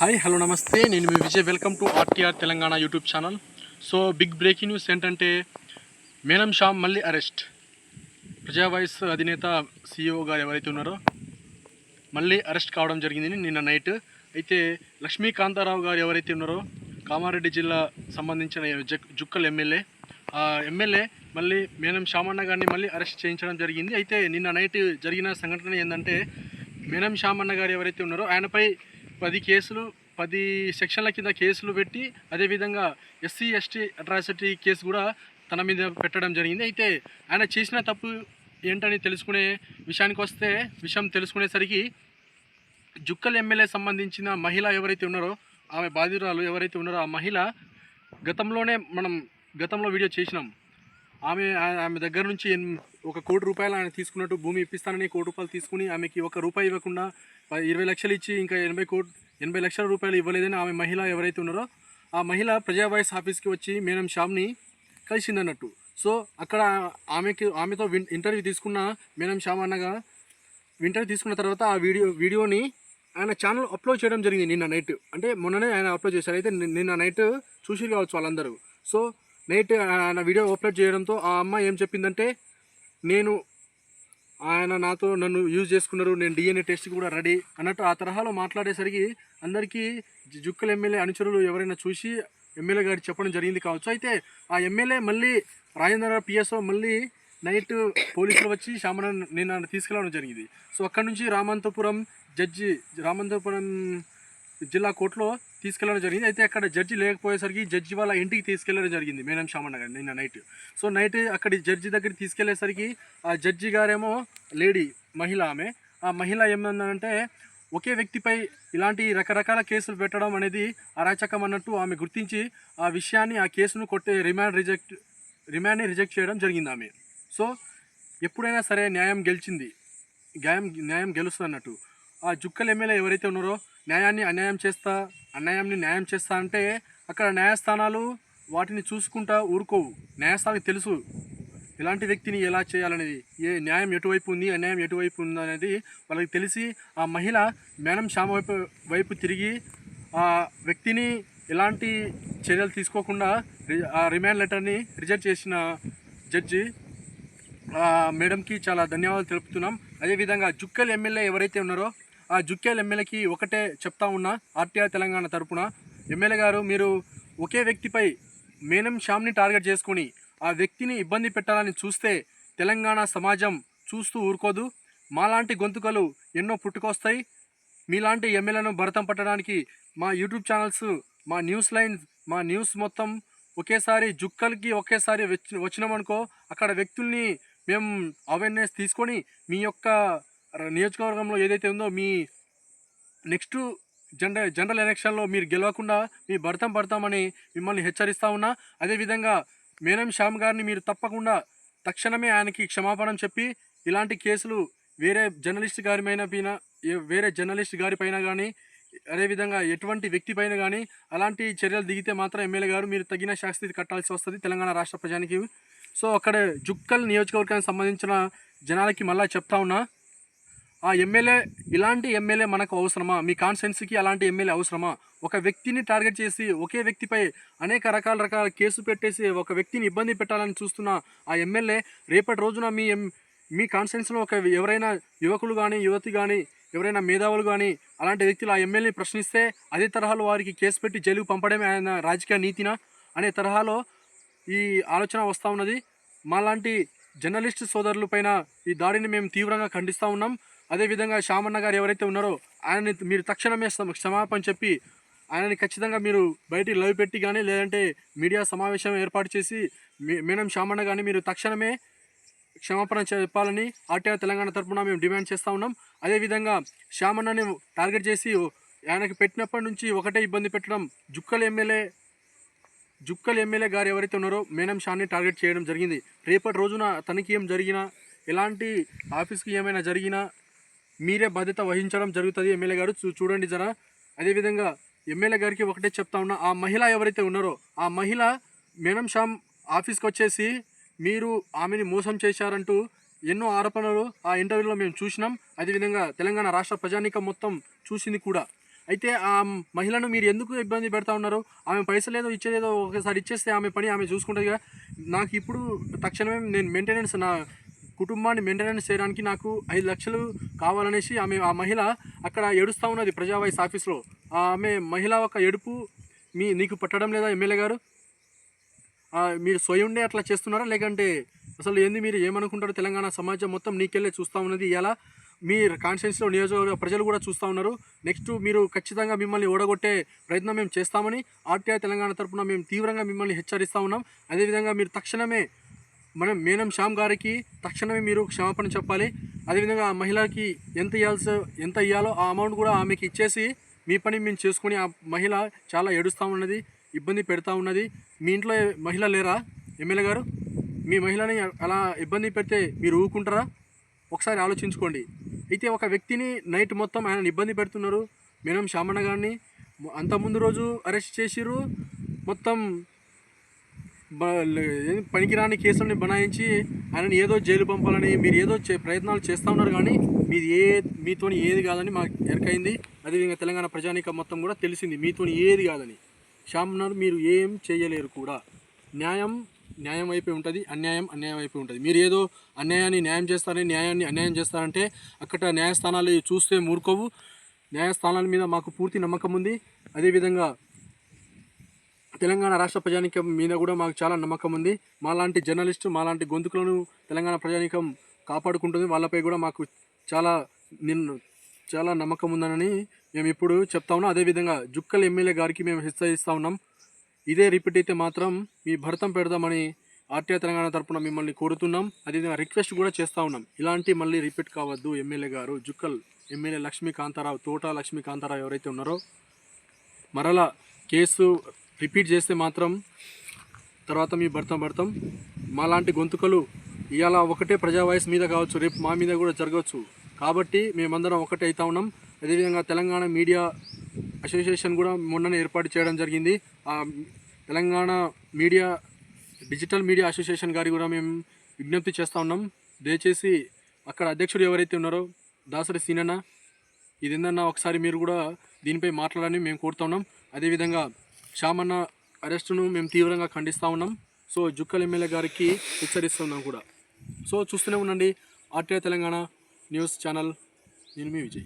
Hi hello నమస్తే నేను మీ Vijay. Welcome to RTR Telangana YouTube channel so big breaking news ఏంటంటే Menam Sam మళ్ళీ arrest ప్రజావాయిస్ అధినేత సీఈఓ గారు ఎవరైతే ఉన్నారో మళ్ళీ అరెస్ట్ కావడం జరిగింది నిన్న నైట్ అయితే లక్ష్మీకాంతారావు గారు ఎవరైతే ఉన్నారో కామారెడ్డి జిల్లా సంబంధించిన జుక్కల్ ఎమ్మెల్యే ఎమ్మెల్యే మళ్ళీ మేనం షామన్న గారిని మళ్ళీ అరెస్ట్ చేయించడం జరిగింది. అయితే నిన్న నైట్ జరిగిన సంఘటన ఏంటంటే మేనం షామన్న గారు ఎవరైతే ఉన్నారో ఆయనపై పది కేసులు పది సెక్షన్ల కింద కేసులు పెట్టి అదేవిధంగా ఎస్సీ ఎస్టీ అట్రాసిటీ కేసు కూడా తన మీద పెట్టడం జరిగింది. అయితే ఆయన చేసిన తప్పు ఏంటని తెలుసుకునే విషయానికి వస్తే విషయం తెలుసుకునేసరికి జుక్కల్ ఎమ్మెల్యే సంబంధించిన మహిళ ఎవరైతే ఉన్నారో ఆమె బాధితురాలు ఎవరైతే ఉన్నారో ఆ మహిళ గతంలోనే మనం గతంలో వీడియో చేసినాం. ఆమె ఆమె దగ్గర నుంచి ఒక కోటి రూపాయలు ఆయన తీసుకున్నట్టు భూమి ఇప్పిస్తానని కోటి రూపాయలు తీసుకుని ఆమెకి ఒక రూపాయి ఇవ్వకుండా ఇరవై లక్షలు ఇచ్చి ఇంకా ఎనభై కోట్ ఎనభై లక్షల రూపాయలు ఇవ్వలేదని ఆమె మహిళ ఎవరైతే ఉన్నారో ఆ మహిళ ప్రజా వాయిస్ ఆఫీస్కి వచ్చి మేనం షామ్ని కలిసిందన్నట్టు. సో అక్కడ ఆమెకి ఆమెతో విన్ ఇంటర్వ్యూ తీసుకున్న మేనం శ్యామ్ అన్నగా ఇంటర్వ్యూ తీసుకున్న తర్వాత ఆ వీడియో వీడియోని ఆయన ఛానల్ అప్లోడ్ చేయడం జరిగింది నిన్న నైట్. అంటే మొన్ననే ఆయన అప్లోడ్ చేశారు. అయితే నిన్న నైట్ చూసి కావచ్చు వాళ్ళందరూ. సో నైట్ ఆయన వీడియో అప్లోడ్ చేయడంతో ఆ అమ్మాయి ఏం చెప్పిందంటే నేను ఆయన నాతో నన్ను యూజ్ చేసుకున్నారు నేను డిఎన్ఏ టెస్ట్ కూడా రెడీ అన్నట్టు ఆ తరహాలో మాట్లాడేసరికి అందరికీ జుక్కల ఎమ్మెల్యే అనుచరులు ఎవరైనా చూసి ఎమ్మెల్యే గారికి చెప్పడం జరిగింది కావచ్చు. అయితే ఆ ఎమ్మెల్యే మళ్ళీ రాజేంద్ర పిఎస్ఓ మళ్ళీ నైట్ పోలీసులు వచ్చి శ్యామన నేను తీసుకెళ్ళడం జరిగింది. సో అక్కడి నుంచి రామంతపురం జడ్జి రామంతపురం జిల్లా కోర్టులో తీసుకెళ్ళడం జరిగింది. అయితే అక్కడ జడ్జి లేకపోయేసరికి జడ్జి వాళ్ళ ఇంటికి తీసుకెళ్ళడం జరిగింది మేనం శ్యామన్న గారు నిన్న నైట్. సో నైట్ అక్కడి జడ్జి దగ్గరికి తీసుకెళ్ళేసరికి ఆ జడ్జి గారేమో లేడీ మహిళ ఆమె. ఆ మహిళ ఏమన్నారంటే ఒకే వ్యక్తిపై ఇలాంటి రకరకాల కేసులు పెట్టడం అనేది అరాచకం అన్నట్టు ఆమె గుర్తించి ఆ విషయాన్ని ఆ కేసును కొట్టే రిమాండ్ రిజెక్ట్ రిమాండ్ని రిజెక్ట్ చేయడం జరిగింది ఆమె. సో ఎప్పుడైనా సరే న్యాయం గెలిచింది. న్యాయం న్యాయం గెలుస్తుంది అన్నట్టు. ఆ జుక్కల ఎమ్మెల్యే ఎవరైతే ఉన్నారో న్యాయాన్ని అన్యాయం చేస్తా అన్యాయాన్ని న్యాయం చేస్తా అంటే అక్కడ న్యాయస్థానాలు వాటిని చూసుకుంటా ఊరుకోవు. న్యాయస్థానానికి తెలుసు ఇలాంటి వ్యక్తిని ఎలా చేయాలనేది ఏ న్యాయం ఎటువైపు ఉంది అన్యాయం ఎటువైపు ఉంది అనేది వాళ్ళకి తెలిసి ఆ మహిళ మేడం శ్యామ వైపు వైపు తిరిగి ఆ వ్యక్తిని ఎలాంటి చర్యలు తీసుకోకుండా ఆ రిమాండ్ లెటర్ని రిజెక్ట్ చేసిన జడ్జి ఆ మేడంకి చాలా ధన్యవాదాలు తెలుపుతున్నాం. అదేవిధంగా జుక్కల్ ఎమ్మెల్యే ఎవరైతే ఉన్నారో ఆ జుక్కల్ ఎమ్మెల్యేకి ఒకటే చెప్తా ఉన్నా ఆర్టీఆర్ తెలంగాణ తరపున. ఎమ్మెల్యే గారు మీరు ఒకే వ్యక్తిపై మేనం శ్యామ్ని టార్గెట్ చేసుకుని ఆ వ్యక్తిని ఇబ్బంది పెట్టాలని చూస్తే తెలంగాణ సమాజం చూస్తూ ఊరుకోదు. మాలాంటి గొంతుకలు ఎన్నో పుట్టుకొస్తాయి. మీలాంటి ఎమ్మెల్యేను భరతం పట్టడానికి మా యూట్యూబ్ ఛానల్స్ మా న్యూస్ లైన్స్ మా న్యూస్ మొత్తం ఒకేసారి జుక్కలకి ఒకేసారి వచ్చి వచ్చినామనుకో అక్కడ వ్యక్తుల్ని మేము అవేర్నెస్ తీసుకొని మీ యొక్క నియోజకవర్గంలో ఏదైతే ఉందో మీ నెక్స్ట్ జనరల్ జనరల్ ఎలక్షన్లో మీరు గెలవకుండా మీ భర్తం పడతామని మిమ్మల్ని హెచ్చరిస్తా ఉన్నా అదేవిధంగా మేనం శ్యామ్ గారిని మీరు తప్పకుండా తక్షణమే ఆయనకి క్షమాపణం చెప్పి ఇలాంటి కేసులు వేరే జర్నలిస్ట్ గారి పైన పైన వేరే జర్నలిస్ట్ గారి పైన కానీ అదేవిధంగా ఎటువంటి వ్యక్తి పైన కానీ అలాంటి చర్యలు దిగితే మాత్రం ఎమ్మెల్యే గారు మీరు తగిన శాస్తి కట్టాల్సి వస్తుంది తెలంగాణ రాష్ట్ర ప్రజానికి. సో అక్కడ జుక్కల్ నియోజకవర్గానికి సంబంధించిన జనాలకి మళ్ళీ చెప్తా ఉన్నా ఆ ఎమ్మెల్యే ఇలాంటి ఎమ్మెల్యే మనకు అవసరమా? మీ కాన్స్టెన్సీకి అలాంటి ఎమ్మెల్యే అవసరమా? ఒక వ్యక్తిని టార్గెట్ చేసి ఒకే వ్యక్తిపై అనేక రకాల రకాల కేసు పెట్టేసి ఒక వ్యక్తిని ఇబ్బంది పెట్టాలని చూస్తున్న ఆ ఎమ్మెల్యే రేపటి రోజున మీ ఎం మీ కాన్స్టెన్సీలో ఒక ఎవరైనా యువకులు కానీ యువతి కానీ ఎవరైనా మేధావులు కానీ అలాంటి వ్యక్తులు ఆ ఎమ్మెల్యేని ప్రశ్నిస్తే అదే తరహాలో వారికి కేసు పెట్టి జైలుకు పంపడమే ఆయన రాజకీయ నీతిన అనే తరహాలో ఈ ఆలోచన వస్తూ ఉన్నది. మాలాంటి జర్నలిస్ట్ సోదరుల పైన ఈ దాడిని మేము తీవ్రంగా ఖండిస్తూ ఉన్నాం. అదేవిధంగా శ్యామన్న గారు ఎవరైతే ఉన్నారో ఆయనని మీరు తక్షణమే క్షమాపణ చెప్పి ఆయనని ఖచ్చితంగా మీరు బయటికి లైవ్ పెట్టి కానీ లేదంటే మీడియా సమావేశం ఏర్పాటు చేసి మీ- మేడం శ్యామన్న కానీ మీరు తక్షణమే క్షమాపణ చెప్పాలని ఆర్టీఆర్ తెలంగాణ తరఫున మేము డిమాండ్ చేస్తూ ఉన్నాం. అదేవిధంగా శ్యామన్నని టార్గెట్ చేసి ఆయనకి పెట్టినప్పటి నుంచి ఒకటే ఇబ్బంది పెట్టడం జుక్కల ఎమ్మెల్యే జుక్కల్ ఎమ్మెల్యే గారు ఎవరైతే ఉన్నారో మేనం షాన్ని టార్గెట్ చేయడం జరిగింది. రేపటి రోజున తనకి ఏం జరిగినా ఎలాంటి ఆఫీస్కి ఏమైనా జరిగినా మీరే బాధ్యత వహించడం జరుగుతుంది. ఎమ్మెల్యే గారు చూ చూడండి జరా. అదేవిధంగా ఎమ్మెల్యే గారికి ఒకటే చెప్తా ఉన్నా ఆ మహిళ ఎవరైతే ఉన్నారో ఆ మహిళ మేనం షామ్ ఆఫీస్కి వచ్చేసి మీరు ఆమెని మోసం చేశారంటూ ఎన్నో ఆరోపణలు ఆ ఇంటర్వ్యూలో మేము చూసినాం. అదేవిధంగా తెలంగాణ రాష్ట్ర ప్రజానీకం మొత్తం చూసింది కూడా. అయితే ఆ మహిళను మీరు ఎందుకు ఇబ్బంది పెడతా ఉన్నారు ఆమె పైసలు ఏదో ఇచ్చేదేదో ఒకసారి ఇచ్చేస్తే ఆమె పని ఆమె చూసుకుంటుంది నాకు ఇప్పుడు తక్షణమే నేను మెయింటెనెన్స్ నా కుటుంబాన్ని మెయింటెనెన్స్ చేయడానికి నాకు ఐదు లక్షలు కావాలనేసి ఆమె ఆ మహిళ అక్కడ ఏడుస్తూ ఉన్నది ప్రజావాయిస్ ఆఫీస్లో. ఆమె మహిళ ఒక ఏడుపు మీ నీకు పట్టడం లేదా ఎమ్మెల్యే గారు? మీరు స్వయండే అట్లా చేస్తున్నారా? లేకంటే అసలు ఏంది మీరు ఏమనుకుంటారు తెలంగాణ సమాజం మొత్తం నీకెళ్ళే చూస్తూ ఉన్నది ఇలా మీ కాన్స్టిట్యున్సీలో నియోజకవర్గ ప్రజలు కూడా చూస్తూ ఉన్నారు. నెక్స్ట్ మీరు ఖచ్చితంగా మిమ్మల్ని ఓడగొట్టే ప్రయత్నం మేము చేస్తామని ఆర్టీఐ తెలంగాణ తరఫున మేము తీవ్రంగా మిమ్మల్ని హెచ్చరిస్తూ ఉన్నాం. అదేవిధంగా మీరు తక్షణమే మనం మేనం శ్యామ్ గారికి తక్షణమే మీరు క్షమాపణ చెప్పాలి. అదేవిధంగా ఆ మహిళకి ఎంత ఇవ్వాల్సి ఎంత ఇవ్వాలో ఆ అమౌంట్ కూడా ఆమెకి ఇచ్చేసి మీ పని మేము చేసుకుని ఆ మహిళ చాలా ఏడుస్తూ ఉన్నది ఇబ్బంది పెడతా ఉన్నది. మీ ఇంట్లో మహిళ లేరా? ఎమ్మెల్యే గారు మీ మహిళని అలా ఇబ్బంది పెడితే మీరు ఊరుకుంటారా? ఒకసారి ఆలోచించుకోండి. అయితే ఒక వ్యక్తిని నైట్ మొత్తం ఆయన ఇబ్బంది పెడుతున్నారు. మేనం శామన్న గారిని. అంత ముందు రోజు అరెస్ట్ చేసిర్రు. మొత్తం పనికిరాని కేసుని బనాయించి ఆయనని ఏదో జైలు పంపాలని మీరు ఏదో చే ప్రయత్నాలు చేస్తూ ఉన్నారు కానీ మీది ఏ మీతోని ఏది కాదని మాకు ఎరకైంది. అదేవిధంగా తెలంగాణ ప్రజానీకం మొత్తం కూడా తెలిసింది. మీతోని ఏది కాదని. శ్యామ్నార్ మీరు ఏం చేయలేరు కూడా. న్యాయం న్యాయం అయిపోయి ఉంటుంది అన్యాయం అన్యాయం అయిపోయి ఉంటుంది. మీరు ఏదో అన్యాయాన్ని న్యాయం చేస్తారని న్యాయాన్ని అన్యాయం చేస్తారంటే అక్కడ న్యాయస్థానాలు చూస్తే మూర్కోవు న్యాయస్థానాల మీద మాకు పూర్తి నమ్మకం ఉంది అదేవిధంగా తెలంగాణ రాష్ట్ర ప్రజానీకం మీద కూడా మాకు చాలా నమ్మకం ఉంది. మాలాంటి జర్నలిస్టు మాలాంటి గొంతుకులను తెలంగాణ ప్రజానీకం కాపాడుకుంటుంది. వాళ్ళపై కూడా మాకు చాలా నిన్ను చాలా నమ్మకం ఉందని మేము ఇప్పుడు చెప్తా ఉన్నాం. అదేవిధంగా జుక్కల్ ఎమ్మెల్యే గారికి మేము హెచ్చరిస్తా ఉన్నాం. ఇదే రిపీట్ అయితే మాత్రం మీ భరతం పెడదామని ఆర్టీఆర్ తెలంగాణ తరపున మిమ్మల్ని కోరుతున్నాం. అదేవిధంగా రిక్వెస్ట్ కూడా చేస్తూ ఉన్నాం. ఇలాంటి మళ్ళీ రిపీట్ కావద్దు ఎమ్మెల్యే గారు. జుక్కల్ ఎమ్మెల్యే లక్ష్మీకాంతారావు తోట లక్ష్మీకాంతారావు ఎవరైతే ఉన్నారో మరలా కేసు రిపీట్ చేస్తే మాత్రం తర్వాత మీ భర్తం భర్తం. మాలాంటి గొంతుకలు ఇవాళ ఒకటే ప్రజా వాయిస్ మీద కావచ్చు రేపు మా మీద కూడా జరగవచ్చు. కాబట్టి మేమందరం ఒకటే అవుతా ఉన్నాం. అదేవిధంగా తెలంగాణ మీడియా అసోసియేషన్ కూడా మొన్ననే ఏర్పాటు చేయడం జరిగింది. ఆ Telangana media digital media association గారి కూడా మేము విజ్ఞప్తి చేస్తూ ఉన్నాం. దయచేసి అక్కడ అధ్యక్షుడు ఎవరైతే ఉన్నారో దాసరి సీనన్న ఇది ఏందన్నా ఒకసారి మీరు కూడా దీనిపై మాట్లాడాలని మేము కోరుతున్నాం అదేవిధంగా శ్యామన్న అరెస్టును మేము తీవ్రంగా ఖండిస్తూ ఉన్నాం. సో జుక్కల్ ఎమ్మెల్యే గారికి హెచ్చరిస్తున్నాం కూడా. సో చూస్తూనే ఉండండి. RTI Telangana news channel. నేను మీ విజయ్.